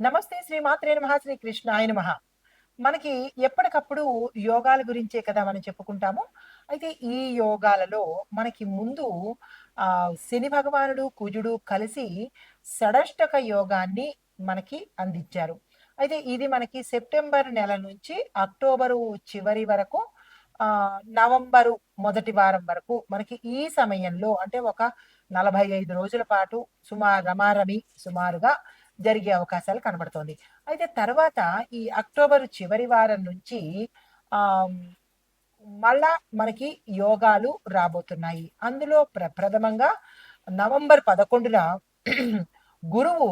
నమస్తే శ్రీ మాత్రే నమ శ్రీ కృష్ణ ఆయన మహా మనకి ఎప్పటికప్పుడు యోగాల గురించే కదా మనం చెప్పుకుంటాము. అయితే ఈ యోగాలలో మనకి ముందు ఆ శని భగవానుడు కుజుడు కలిసి షడష్టక యోగాన్ని మనకి అందించారు. అయితే ఇది మనకి సెప్టెంబర్ నెల నుంచి అక్టోబరు చివరి వరకు నవంబరు మొదటి వారం వరకు మనకి ఈ సమయంలో అంటే ఒక నలభై ఐదు రోజుల పాటు సుమారు రమారమి సుమారుగా జరిగే అవకాశాలు కనబడుతోంది. అయితే తర్వాత ఈ అక్టోబర్ చివరి వారం నుంచి ఆ మళ్ళా మనకి యోగాలు రాబోతున్నాయి. అందులో ప్ర ప్రథమంగా నవంబర్ పదకొండున గురువు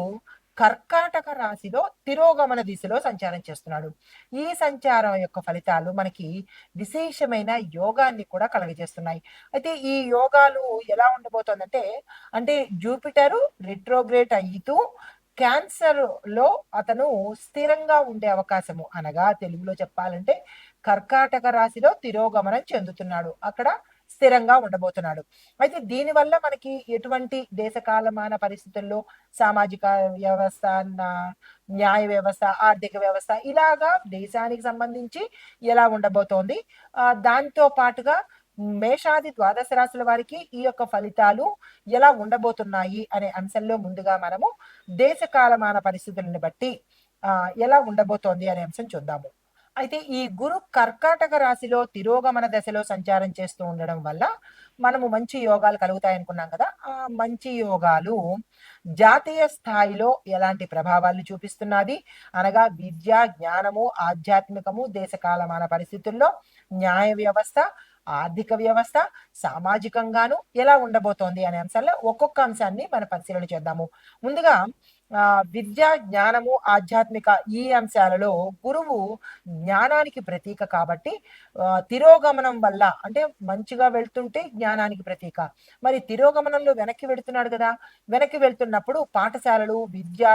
కర్కాటక రాశిలో తిరోగమన దిశలో సంచారం చేస్తున్నాడు. ఈ సంచారం యొక్క ఫలితాలు మనకి విశేషమైన యోగాన్ని కూడా కలగజేస్తున్నాయి. అయితే ఈ యోగాలు ఎలా ఉండబోతోందంటే అంటే జూపిటరు రిట్రోగ్రేట్ అయితూ క్యాన్సర్లో అతను స్థిరంగా ఉండే అవకాశము. అనగా తెలుగులో చెప్పాలంటే కర్కాటక రాశిలో తిరోగమనం చెందుతున్నాడు. అక్కడ స్థిరంగా ఉండబోతున్నాడు. అయితే దీనివల్ల మనకి ఎటువంటి దేశకాలమాన పరిస్థితుల్లో సామాజిక వ్యవస్థ న్యాయ వ్యవస్థ ఆర్థిక వ్యవస్థ ఇలాగా దేశానికి సంబంధించి ఎలా ఉండబోతోంది? దాంతో పాటుగా మేషాది ద్వాదశ రాశుల వారికి ఈ యొక్క ఫలితాలు ఎలా ఉండబోతున్నాయి అనే అంశంలో ముందుగా మనము దేశ కాలమాన పరిస్థితులను బట్టి ఆ ఎలా ఉండబోతోంది అనే అంశం చూద్దాము. అయితే ఈ గురు కర్కాటక రాశిలో తిరోగమన దశలో సంచారం చేస్తూ ఉండడం వల్ల మనము మంచి యోగాలు కలుగుతాయి అనుకున్నాం కదా ఆ మంచి యోగాలు జాతీయ స్థాయిలో ఎలాంటి ప్రభావాలను చూపిస్తున్నది? అనగా విద్య జ్ఞానము ఆధ్యాత్మికము దేశకాలమాన పరిస్థితుల్లో న్యాయ వ్యవస్థ ఆర్థిక వ్యవస్థ సామాజికంగాను ఎలా ఉండబోతోంది అనే అంశాల్లో ఒక్కొక్క అంశాన్ని మనం పరిశీలన చేద్దాము. ముందుగా విద్య జ్ఞానము ఆధ్యాత్మిక ఈ అంశాలలో గురువు జ్ఞానానికి ప్రతీక కాబట్టి తిరోగమనం వల్ల అంటే మంచిగా వెళ్తుంటే జ్ఞానానికి ప్రతీక. మరి తిరోగమనంలో వెనక్కి వెళుతున్నాడు కదా వెనక్కి వెళ్తున్నప్పుడు పాఠశాలలు విద్యా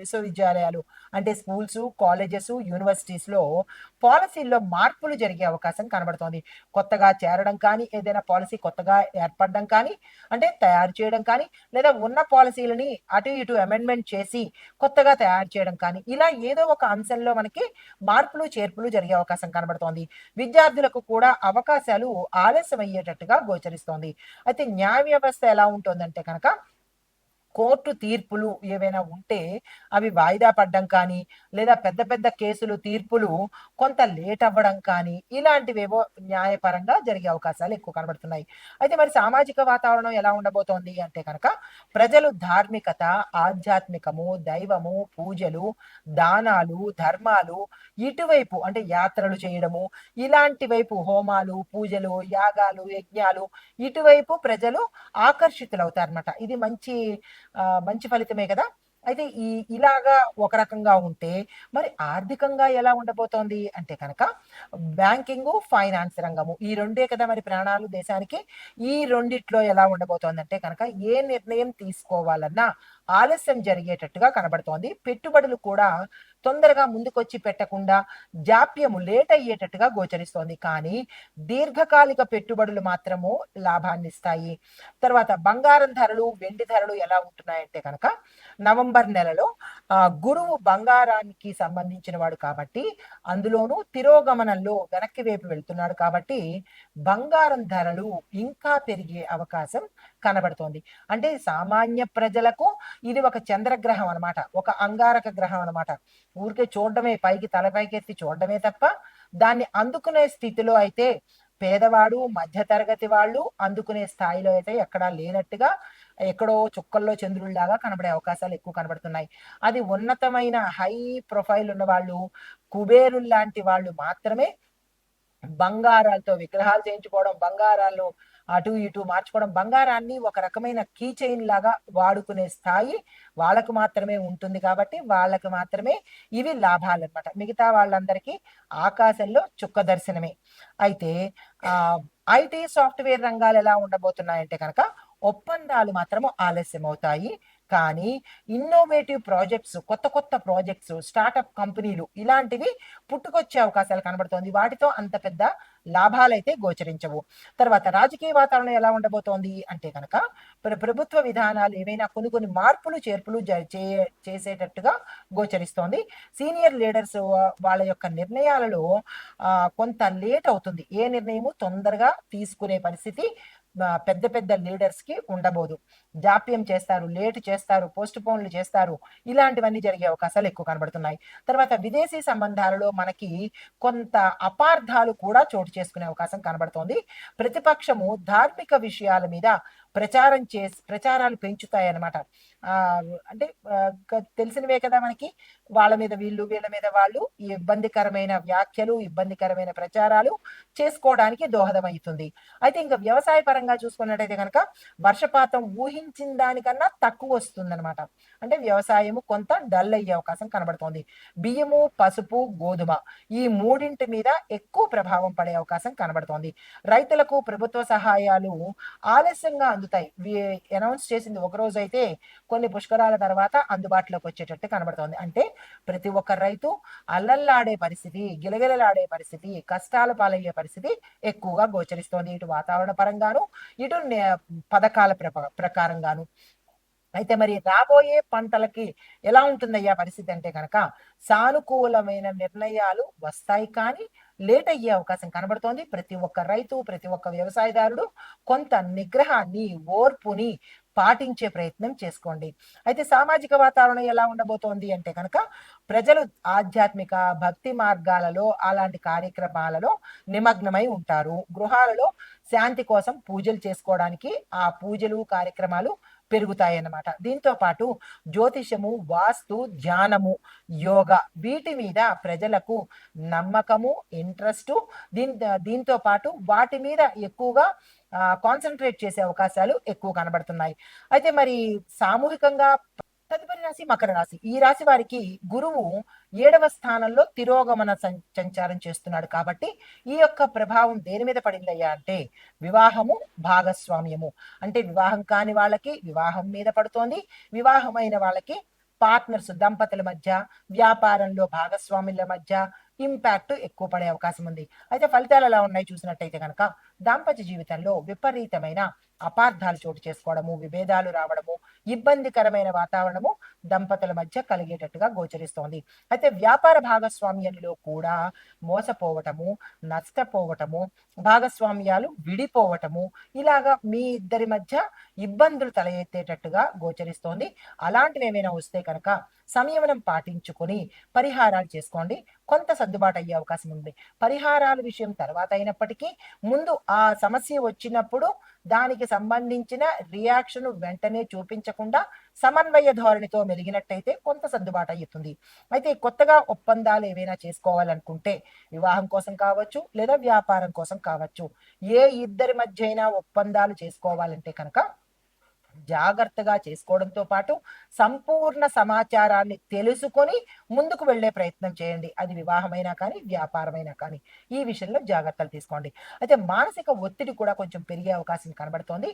విశ్వవిద్యాలయాలు అంటే స్కూల్స్ కాలేజెస్ యూనివర్సిటీస్లో పాలసీల్లో మార్పులు జరిగే అవకాశం కనబడుతోంది. కొత్తగా చేరడం కానీ ఏదైనా పాలసీ కొత్తగా ఏర్పడడం కానీ అంటే తయారు చేయడం కానీ లేదా ఉన్న పాలసీలని అటు ఇటు అమెండ్మెంట్ చేసి కొత్తగా తయారు చేయడం కానీ ఇలా ఏదో ఒక అంశంలో మనకి మార్పులు చేర్పులు జరిగే అవకాశం కనబడుతోంది. విద్యార్థులకు కూడా అవకాశాలు ఆలస్యం అయ్యేటట్టుగా గోచరిస్తోంది. అయితే న్యాయ వ్యవస్థ ఎలా ఉంటుందంటే కనుక కోర్టు తీర్పులు ఏవైనా ఉంటే అవి వాయిదా పడ్డం కానీ లేదా పెద్ద పెద్ద కేసులు తీర్పులు కొంత లేట్ అవ్వడం కానీ ఇలాంటివేవో న్యాయపరంగా జరిగే అవకాశాలు ఎక్కువ కనబడుతున్నాయి. అయితే మరి సామాజిక వాతావరణం ఎలా ఉండబోతోంది అంటే కనుక ప్రజలు ధార్మికత ఆధ్యాత్మికము దైవము పూజలు దానాలు ధర్మాలు ఇటువైపు అంటే యాత్రలు చేయడము ఇలాంటి వైపు హోమాలు పూజలు యాగాలు యజ్ఞాలు ఇటువైపు ప్రజలు ఆకర్షితులవుతారనమాట ఇది మంచి మంచి ఫలితమే కదా? అయితే ఈ ఇలాగా ఒక రకంగా ఉంటే మరి ఆర్థికంగా ఎలా ఉండబోతోంది? అంటే కనుక బ్యాంకింగ్ ఫైనాన్స్ రంగము ఈ రెండే కదా మరి ప్రాణాలు దేశానికి? ఈ రెండిట్లో ఎలా ఉండబోతోంది అంటే కనుక ఏ నిర్ణయం తీసుకోవాలన్నా ఆలస్యం జరిగేటట్టుగా కనబడుతోంది. పెట్టుబడులు కూడా తొందరగా ముందుకొచ్చి పెట్టకుండా జాప్యము లేట్ అయ్యేటట్టుగా గోచరిస్తోంది. కానీ దీర్ఘకాలిక పెట్టుబడులు మాత్రము లాభాన్ని ఇస్తాయి. తర్వాత బంగారం ధరలు వెండి ధరలు ఎలా ఉంటున్నాయంటే కనుక నవంబర్ నెలలో గురువు బంగారానికి సంబంధించిన వాడు కాబట్టి అందులోనూ తిరోగమనంలో వెనక్కి వైపు వెళ్తున్నాడు కాబట్టి బంగారం ధరలు ఇంకా పెరిగే అవకాశం కనబడుతోంది. అంటే సామాన్య ప్రజలకు ఇది ఒక చంద్రగ్రహం అనమాట ఒక అంగారక గ్రహం అనమాట ఊరికే చూడడమే పైకి తలపైకి ఎత్తి చూడడమే తప్ప దాన్ని అందుకునే స్థితిలో అయితే పేదవాడు మధ్యతరగతి వాళ్ళు అందుకునే స్థాయిలో అయితే ఎక్కడా లేనట్టుగా ఎక్కడో చుక్కల్లో చంద్రుల్లాగా కనబడే అవకాశాలు ఎక్కువ కనబడుతున్నాయి. అది ఉన్నతమైన హై ప్రొఫైల్ ఉన్న వాళ్ళు కుబేరుల్లాంటి వాళ్ళు మాత్రమే బంగారాలతో విగ్రహాలు చేయించుకోవడం బంగారాలు అటు ఇటు మార్చుకోవడం. బంగారాన్ని ఒక రకమైన కీ చైన్ లాగా వాడుకునే స్థాయి వాళ్ళకు మాత్రమే ఉంటుంది కాబట్టి వాళ్ళకు మాత్రమే ఇవి లాభాలు అనమాట మిగతా వాళ్ళందరికీ ఆకాశంలో చుక్క దర్శనమే. అయితే ఆ ఐటీ సాఫ్ట్వేర్ రంగాలు ఎలా ఉండబోతున్నాయంటే కనుక ఒప్పందాలు మాత్రము ఆలస్యం అవుతాయి కానీ ఇన్నోవేటివ్ ప్రాజెక్ట్స్ కొత్త కొత్త ప్రాజెక్ట్స్ స్టార్టప్ కంపెనీలు ఇలాంటివి పుట్టుకొచ్చే అవకాశాలు కనబడుతోంది. వాటితో అంత పెద్ద లాభాలైతే గోచరించవు. తర్వాత రాజకీయ వాతావరణం ఎలా ఉండబోతోంది అంటే కనుక ప్ర- ప్రభుత్వ విధానాలు ఏవైనా కొన్ని కొన్ని మార్పులు చేర్పులు జ- చేసేటట్టుగా గోచరిస్తోంది. సీనియర్ లీడర్స్ వాళ్ళ యొక్క నిర్ణయాలలో కొంత లేట్ అవుతుంది. ఏ నిర్ణయము తొందరగా తీసుకునే పరిస్థితి పెద్ద పెద్ద లీడర్స్కి ఉండబోదు. జాప్యం చేస్తారు లేట్ చేస్తారు పోస్ట్ పోన్లు చేస్తారు. ఇలాంటివన్నీ జరిగే అవకాశాలు ఎక్కువ కనబడుతున్నాయి. తర్వాత విదేశీ సంబంధాలలో మనకి కొంత అపార్థాలు కూడా చోటు చేసుకునే అవకాశం కనబడుతోంది. ప్రతిపక్షము ధార్మిక విషయాల మీద ప్రచారం చేసి ప్రచారాలు పెంచుతాయి అన్నమాట అంటే తెలిసినవే కదా మనకి. వాళ్ళ మీద వీళ్ళు వీళ్ళ మీద వాళ్ళు ఈ ఇబ్బందికరమైన వ్యాఖ్యలు ఇబ్బందికరమైన ప్రచారాలు చేసుకోవడానికి దోహదమవుతుంది. అయితే ఇంకా వ్యవసాయ పరంగా చూసుకున్నట్టయితే కనుక వర్షపాతం ఊహించిన దానికన్నా తక్కువ వస్తుందన్నమాట. అంటే వ్యవసాయము కొంత డల్ అయ్యే అవకాశం కనబడుతోంది. బియ్యము పసుపు గోధుమ ఈ మూడింటి మీద ఎక్కువ ప్రభావం పడే అవకాశం కనబడుతోంది. రైతులకు ప్రభుత్వ సహాయాలు ఆలస్యంగా అందుతాయి అనౌన్స్ చేసింది ఒక రోజు అయితే కొన్ని పుష్కరాల తర్వాత అందుబాటులోకి వచ్చేటట్టు కనబడుతోంది. అంటే ప్రతి ఒక్క రైతు అల్లల్లాడే పరిస్థితి గిలగిలలాడే పరిస్థితి కష్టాల పాలయ్యే పరిస్థితి ఎక్కువగా గోచరిస్తోంది ఇటు వాతావరణ పరంగాను ఇటు నే- పథకాల ప్రకారంగాను. అయితే మరి రాబోయే పంటలకి ఎలా ఉంటుందయ్యా పరిస్థితి అంటే కనుక సానుకూలమైన నిర్ణయాలు వస్తాయి కానీ లేట్ అయ్యే అవకాశం కనబడుతోంది. ప్రతి ఒక్క రైతు ప్రతి ఒక్క వ్యవసాయదారుడు కొంత నిగ్రహాన్ని ఓర్పుని పాటించే ప్రయత్నం చేసుకోండి. అయితే సామాజిక వాతావరణం ఎలా ఉండబోతోంది అంటే కనుక ప్రజలు ఆధ్యాత్మిక భక్తి మార్గాలలో అలాంటి కార్యక్రమాలలో నిమగ్నమై ఉంటారు. గృహాలలో శాంతి కోసం పూజలు చేసుకోవడానికి ఆ పూజలు కార్యక్రమాలు పెరుగుతాయి అన్నమాట దీంతో పాటు జ్యోతిషము వాస్తు ధ్యానము యోగా వీటి మీద ప్రజలకు నమ్మకము ఇంట్రెస్ట్ దీని దీంతో పాటు వాటి మీద ఎక్కువగా కాన్సన్ట్రేట్ చేసే అవకాశాలు ఎక్కువ కనబడుతున్నాయి. అయితే మరి సామూహికంగా తదుపరి రాశి మకర రాశి. ఈ రాశి వారికి గురువు ఏడవ స్థానంలో తిరోగమన సంచారం చేస్తున్నాడు కాబట్టి ఈ యొక్క ప్రభావం దేని మీద పడిందయ్యా అంటే వివాహము భాగస్వామ్యము. అంటే వివాహం కాని వాళ్ళకి వివాహం మీద పడుతోంది. వివాహమైన వాళ్ళకి పార్ట్నర్స్ దంపతుల మధ్య వ్యాపారంలో భాగస్వాముల మధ్య ఇంపాక్ట్ ఎక్కువ పడే అవకాశం ఉంది. అయితే ఫలితాలు ఎలా ఉన్నాయి చూసినట్టయితే కనుక దాంపత్య జీవితంలో విపరీతమైన అపార్థాలు చోటు చేసుకోవడము విభేదాలు రావడము ఇబ్బందికరమైన వాతావరణము దంపతుల మధ్య కలిగేటట్టుగా గోచరిస్తోంది. అయితే వ్యాపార భాగస్వామ్యంలో కూడా మోసపోవటము నష్టపోవటము భాగస్వామ్యాలు విడిపోవటము ఇలాగా మీ ఇద్దరి మధ్య ఇబ్బందులు తల ఎత్తేటట్టుగా గోచరిస్తోంది. అలాంటివి ఏమైనా వస్తే కనుక సంయమనం పాటించుకొని పరిహారాలు చేసుకోండి. కొంత సర్దుబాటు అయ్యే అవకాశం ఉంది. పరిహారాల విషయం తర్వాత అయినప్పటికీ ముందు ఆ ఆ సమస్య వచ్చినప్పుడు దానికి సంబంధించిన రియాక్షన్ వెంటనే చూపించకుండా సమన్వయ ధోరణితో మెలిగినట్టయితే కొంత సర్దుబాటు అవుతుంది అయితే కొత్తగా ఒప్పందాలు ఏవైనా చేసుకోవాలనుకుంటే వివాహం కోసం కావచ్చు లేదా వ్యాపారం కోసం కావచ్చు ఏ ఇద్దరి మధ్య అయినా ఒప్పందాలు చేసుకోవాలంటే కనుక జాగ్రత్తగా చేసుకోవడంతో పాటు సంపూర్ణ సమాచారాన్ని తెలుసుకొని ముందుకు వెళ్ళే ప్రయత్నం చేయండి. అది వివాహమైనా కానీ వ్యాపారమైనా కానీ. ఈ విషయంలో జాగ్రత్తలు తీసుకోండి. అయితే మానసిక ఒత్తిడి కూడా కొంచెం పెరిగే అవకాశం కనబడుతోంది.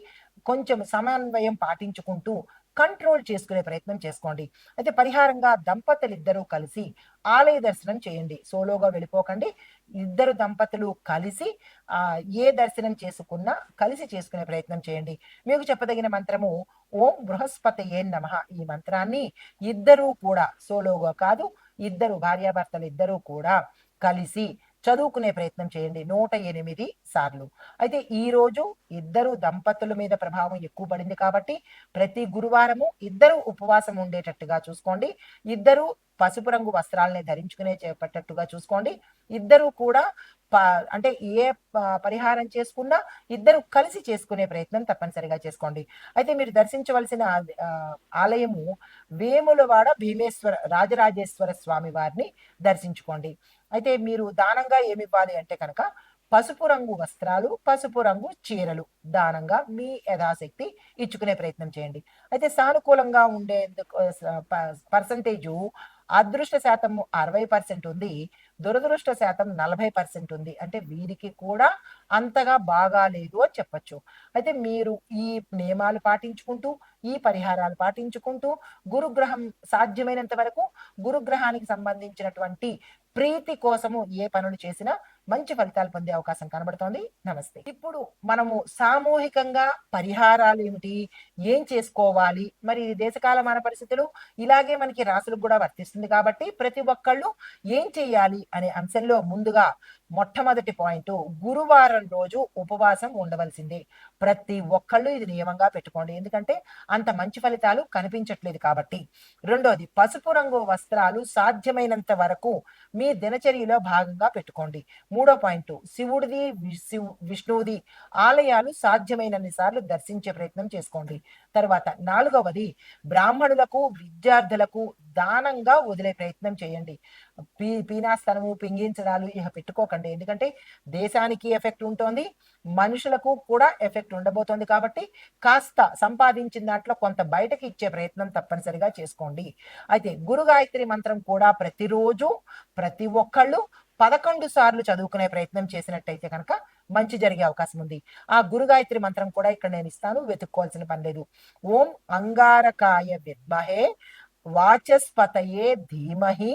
కొంచెం సమన్వయం పాటించుకుంటూ కంట్రోల్ చేసుకునే ప్రయత్నం చేసుకోండి. అయితే పరిహారంగా దంపతులు ఇద్దరూ కలిసి ఆలయ దర్శనం చేయండి. సోలోగా వెళ్ళిపోకండి. ఇద్దరు దంపతులు కలిసి ఏ దర్శనం చేసుకున్నా కలిసి చేసుకునే ప్రయత్నం చేయండి. మీకు చెప్పదగిన మంత్రము ఓం బృహస్పతి ఏ నమ ఈ మంత్రాన్ని ఇద్దరూ కూడా సోలోగా కాదు ఇద్దరు భార్యాభర్తలు ఇద్దరూ కూడా కలిసి చదువుకునే ప్రయత్నం చేయండి. నూట ఎనిమిది సార్లు. అయితే ఈ రోజు ఇద్దరు దంపతుల మీద ప్రభావం ఎక్కువ పడింది కాబట్టి ప్రతి గురువారము ఇద్దరు ఉపవాసం ఉండేటట్టుగా చూసుకోండి. ఇద్దరు పసుపు రంగు వస్త్రాలని ధరించుకునే చేపట్టేట్టుగా చూసుకోండి. ఇద్దరు కూడా ప అంటే ఏ పరిహారం చేసుకున్నా ఇద్దరు కలిసి చేసుకునే ప్రయత్నం తప్పనిసరిగా చేసుకోండి. అయితే మీరు దర్శించవలసిన ఆలయము వేములవాడ భీమేశ్వర రాజరాజేశ్వర స్వామి వారిని దర్శించుకోండి. అయితే మీరు దానంగా ఏమి ఇవ్వాలి అంటే కనుక పసుపు రంగు వస్త్రాలు పసుపు రంగు చీరలు దానంగా మీ యథాశక్తి ఇచ్చుకునే ప్రయత్నం చేయండి. అయితే సానుకూలంగా ఉండేందుకు పర్సంటేజు అదృష్ట శాతం అరవై పర్సెంట్ ఉంది. దురదృష్ట శాతం నలభై పర్సెంట్ ఉంది. అంటే వీరికి కూడా అంతగా బాగాలేదు అని చెప్పచ్చు. అయితే మీరు ఈ నియమాలు పాటించుకుంటూ ఈ పరిహారాలు పాటించుకుంటూ గురుగ్రహం సాధ్యమైనంత వరకు గురుగ్రహానికి సంబంధించినటువంటి ప్రీతి కోసము ఏ పనులు చేసినా మంచి ఫలితాలు పొందే అవకాశం కనబడుతోంది. నమస్తే. ఇప్పుడు మనము సామూహికంగా పరిహారాలు ఏమిటి? ఏం చేసుకోవాలి? మరి దేశకాల దేశకాలమాన పరిస్థితులు. ఇలాగే మనకి రాసులకు కూడా వర్తిస్తుంది కాబట్టి ప్రతి ఒక్కళ్ళు ఏం చేయాలి? అనే అంశంలో ముందుగా మొట్టమొదటి పాయింట్ గురువారం రోజు ఉపవాసం ఉండవలసిందే. ప్రతి ఒక్కళ్ళు ఇది నియమంగా పెట్టుకోండి. ఎందుకంటే అంత మంచి ఫలితాలు కనిపించట్లేదు కాబట్టి. రెండోది పసుపు రంగు వస్త్రాలు సాధ్యమైనంత వరకు మీ దినచర్యలో భాగంగా పెట్టుకోండి. మూడో పాయింట్ శివుడిది వి- విష్ణువుది ఆలయాలు సాధ్యమైనన్ని సార్లు దర్శించే ప్రయత్నం చేసుకోండి. తర్వాత నాలుగవది బ్రాహ్మణులకు విద్యార్థులకు దానంగా వదిలే ప్రయత్నం చేయండి. పీ పీనాస్తనము పింగించడాలు ఇక పెట్టుకోకండి. ఎందుకంటే దేశానికి ఎఫెక్ట్ ఉంటుంది మనుషులకు కూడా ఎఫెక్ట్ ఉండబోతోంది కాబట్టి కాస్త సంపాదించిన దాంట్లో కొంత బయటకి ఇచ్చే ప్రయత్నం తప్పనిసరిగా చేసుకోండి. అయితే గురు గాయత్రి మంత్రం కూడా ప్రతిరోజు ప్రతి ఒక్కళ్ళు పదకొండు సార్లు చదువుకునే ప్రయత్నం చేసినట్టయితే కనుక మంచి జరిగే అవకాశం ఉంది. ఆ గురు గాయత్రి మంత్రం కూడా ఇక్కడ నేను ఇస్తాను వెతుక్కోవాల్సిన పని లేదు. ఓం అంగారకాయ విద్మహే వాచస్పతయే ధీమహి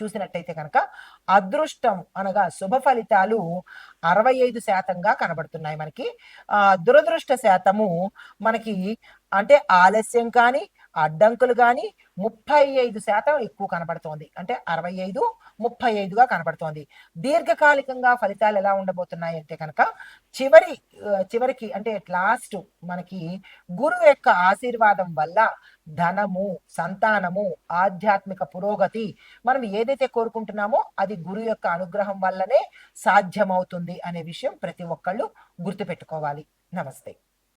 చూసినట్టయితే కనుక అదృష్టం అనగా శుభ ఫలితాలు అరవై ఐదు శాతంగా కనబడుతున్నాయి మనకి. ఆ దురదృష్ట శాతము మనకి అంటే ఆలస్యం కానీ అడ్డంకులు కానీ ముప్పై ఐదు శాతం ఎక్కువ కనబడుతోంది. అంటే అరవై ఐదు ముప్పై ఐదుగా కనబడుతోంది. దీర్ఘకాలికంగా ఫలితాలు ఎలా ఉండబోతున్నాయి అంటే కనుక చివరి చివరికి అంటే లాస్ట్ మనకి గురువు యొక్క ఆశీర్వాదం వల్ల ధనము సంతానము ఆధ్యాత్మిక పురోగతి మనం ఏదైతే కోరుకుంటున్నామో అది గురువు యొక్క అనుగ్రహం వల్లనే సాధ్యమవుతుంది అనే విషయం ప్రతి ఒక్కళ్ళు గుర్తుపెట్టుకోవాలి. నమస్తే.